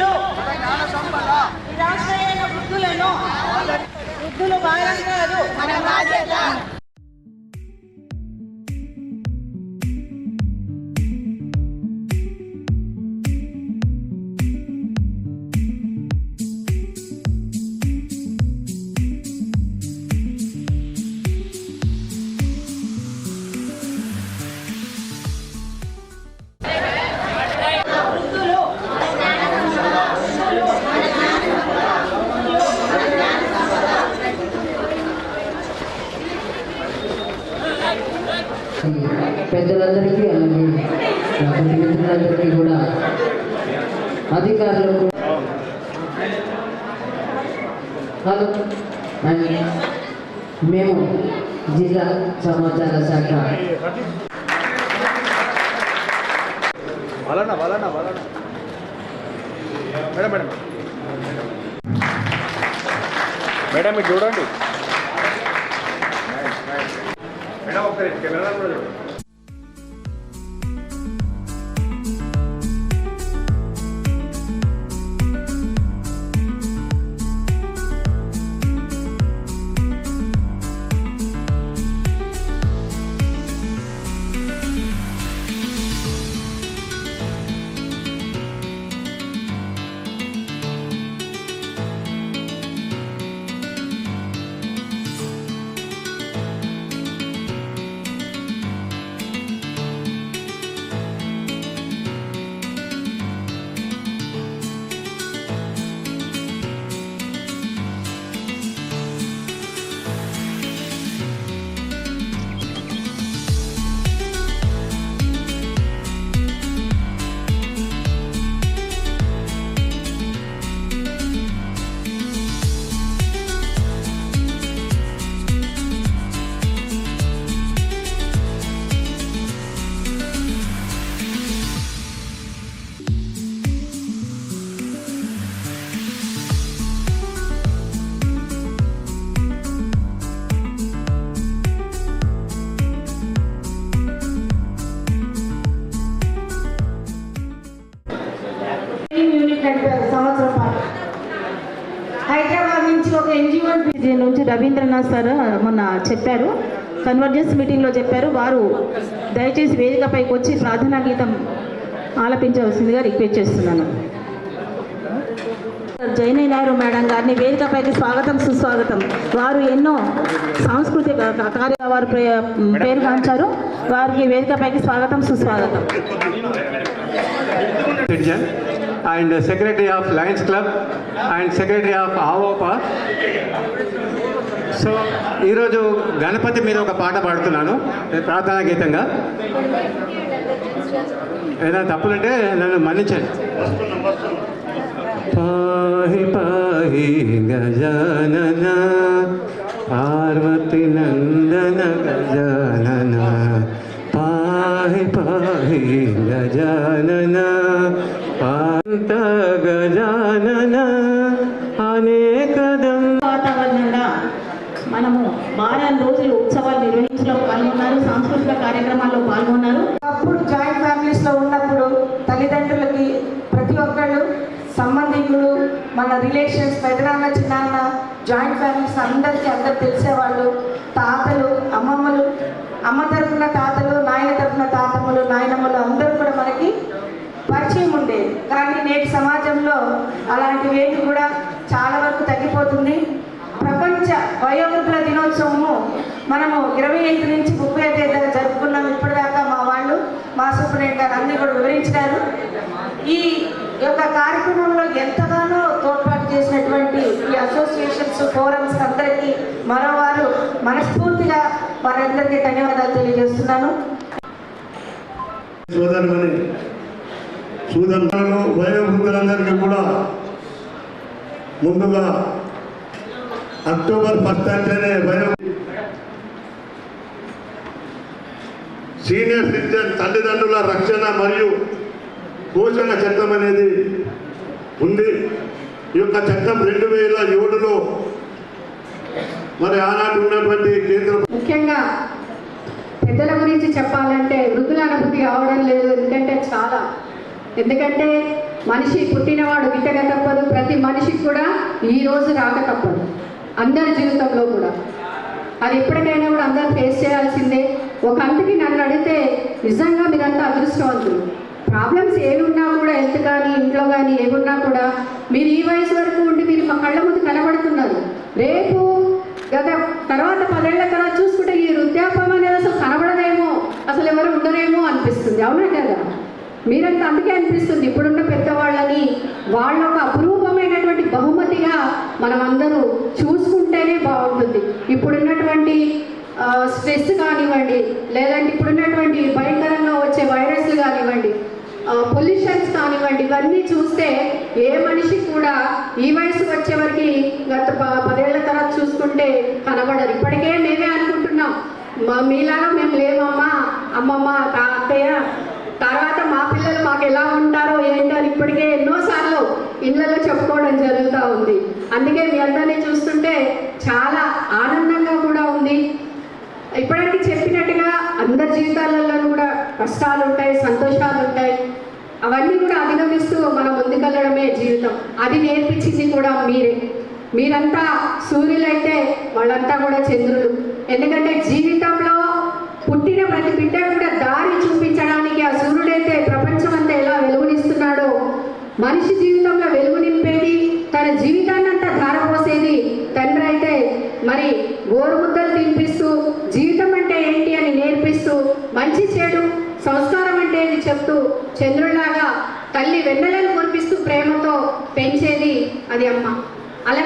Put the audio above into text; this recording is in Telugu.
వృద్ధులు. నిరాశ్రయైన వృద్ధులను వృద్ధులు భారం కాదు మన బాధ్యత. పెద్దలందరికీ అలాగే నా తోటి మిత్రులందరికీ కూడా అధికారులకు హలో మేము జిల్లా సమాచార శాఖ. వలన వలన వలన. Madam madam. మేడం మీరు చూడండి. మేడం ఒకసారి కెమెరా కూడా చూడండి ట్రైనింగ్ హైదరాబాద్ నుంచి ఒక ఎన్జిఓ దీని నుంచి రవీంద్రనాథ్ సార్ మొన్న చెప్పారు. కన్వర్జెన్స్ మీటింగ్లో చెప్పారు. వారు దయచేసి వేదికపైకి వచ్చి ప్రార్థనా గీతం ఆలపించవలసిందిగా రిక్వెస్ట్ చేస్తున్నాను. జైన నాయుడు మేడం గారిని వేదికపైకి స్వాగతం సుస్వాగతం. వారు ఎన్నో సాంస్కృతిక కార్య వారు పేరు పేరుగాంచారు వారికి వేదికపైకి స్వాగతం సుస్వాగతం. And secretary of lions club and secretary of AVOPA. So ఈరోజు గణపతి మీద ఒక పాట పాడుతున్నాను ప్రార్థనా గీతంగా. ఏదైనా తప్పులుంటే నన్ను మన్నించండి. పాహి పాహి గజానన పార్వతి నందన గజానన పాహి పాహి గజానన పా గజానన అనేకదం. వాతావరణంగా మనము వారం రోజులు ఉత్సవాలు నిర్వహించలో పాల్గొన్నారు సాంస్కృతిక కార్యక్రమాల్లో పాల్గొన్నారు. అప్పుడు జాయింట్ ఫ్యామిలీస్లో ఉన్నప్పుడు తల్లిదండ్రులకి ప్రతి ఒక్కళ్ళు సంబంధికులు మన రిలేషన్స్ పెదనాన్న చిన్నాన్న జాయింట్ ఫ్యామిలీస్ అందరికీ అందరు తెలిసేవాళ్ళు. తాతలు అమ్మమ్మలు అమ్మ తరఫున తాతలు అలాంటి వేడి కూడా చాలా వరకు తగ్గిపోతుంది. ప్రపంచ వయోవృద్ధుల దినోత్సవము మనము ఇరవై ఐదు నుంచి ముప్పై ఐదు దాకా జరుపుకున్నాం. ఇప్పటిదాకా మా వాళ్ళు మా సూపరింటెండెంట్ గారు అన్ని కూడా వివరించినారు. ఈ యొక్క కార్యక్రమంలో ఎంతగానో తోడ్పాటు చేసినటువంటి ఈ అసోసియేషన్స్ ఫోరమ్స్ అందరికీ మరోవారు మనస్ఫూర్తిగా వారందరికీ ధన్యవాదాలు తెలియజేస్తున్నాను. సోదరుమని సూదరులను వయోవృద్ధులందరికీ కూడా ముందుగా అక్టోబర్ ఫస్ట్ అంటేనే భయం. సీనియర్ సిటిజన్ తల్లిదండ్రుల రక్షణ మరియు పోషణ చట్టం అనేది ఉంది. ఈ యొక్క చట్టం రెండు వేల ఏడులో మరి ఆనాటి ఉన్నటువంటి కేంద్ర ముఖ్యంగా పెద్దల గురించి చెప్పాలంటే వృద్ధుల అనుభూతి కావడం లేదు ఎందుకంటే చాలా. ఎందుకంటే మనిషి పుట్టినవాడు గిట్టక తప్పదు ప్రతి మనిషికి కూడా ఈ రోజు రాక తప్పదు. అందరి జీవితంలో కూడా. అది ఎప్పటికైనా కూడా అందరూ ఫేస్ చేయాల్సిందే. ఒక అంతకి నన్ను అడిగితే నిజంగా మీరంతా అదృష్టవంతులు? ప్రాబ్లమ్స్ ఏమున్నా కూడా హెల్త్ కానీ ఇంట్లో కానీ ఏమున్నా కూడా మీరు ఈ వయసు వరకు ఉండి మీరు మా కళ్ళ ముందు కనబడుతున్నారు. రేపు గత తర్వాత పదేళ్ళ తర్వాత చూసుకుంటే ఈ వృద్ధాపం అనేది అసలు కనబడదేమో అసలు ఎవరు ఉండరేమో అనిపిస్తుంది. అవునా కదా? మీరంతా అందుకే అనిపిస్తుంది. ఇప్పుడున్న పెద్దవాళ్ళని వాళ్ళ ఒక అపురూపమైనటువంటి బహుమతిగా మనం అందరూ చూసుకుంటేనే బాగుంటుంది. ఇప్పుడున్నటువంటి స్ట్రెస్ కానివ్వండి లేదంటే ఇప్పుడున్నటువంటి భయంకరంగా వచ్చే వైరస్లు కానివ్వండి పొల్యూషన్స్ కానివ్వండి ఇవన్నీ చూస్తే ఏ మనిషి కూడా ఈ వయసు వచ్చేవరకు గత ప- పదేళ్ళ తర్వాత చూసుకుంటే కనబడరు. ఇప్పటికే మేమే అనుకుంటున్నాం. మా మీలాగా మేము లేమమ్మా అమ్మమ్మ తాతయ్య అత్తయ్య తర్వాత మా పిల్లలు మాకు ఎలా ఉంటారో ఏంటో అని ఇప్పటికే ఎన్నోసార్లు ఇళ్ళలో చెప్పుకోవడం జరుగుతూ ఉంది. అందుకే మీ అందరినీ చూస్తుంటే చాలా ఆనందంగా కూడా ఉంది. ఇప్పటికీ చెప్పినట్టుగా అందరి జీవితాలలో కూడా కష్టాలు ఉంటాయి సంతోషాలు ఉంటాయి. అవన్నీ కూడా అధిగమిస్తూ మనం ముందుకెళ్ళడమే జీవితం. అది నేర్పించింది కూడా మీరే. మీరంతా సూర్యులైతే వాళ్ళంతా కూడా చంద్రులు. ఎందుకంటే జీవితంలో పుట్టిన ప్రతి బిడ్డ కూడా మనిషి జీవితంలో వెలుగు నింపేది తన జీవితాన్ని అంతా ధారపోసేది తండ్రి అయితే మరి గోరుముద్దలు తినిపిస్తూ జీవితం అంటే ఏంటి అని నేర్పిస్తూ మంచి చెడు సంస్కారం అంటే ఇది చెప్తూ చంద్రులాగా తల్లి వెన్నెలను కురిపిస్తూ ప్రేమతో పెంచేది అది అమ్మ. అలా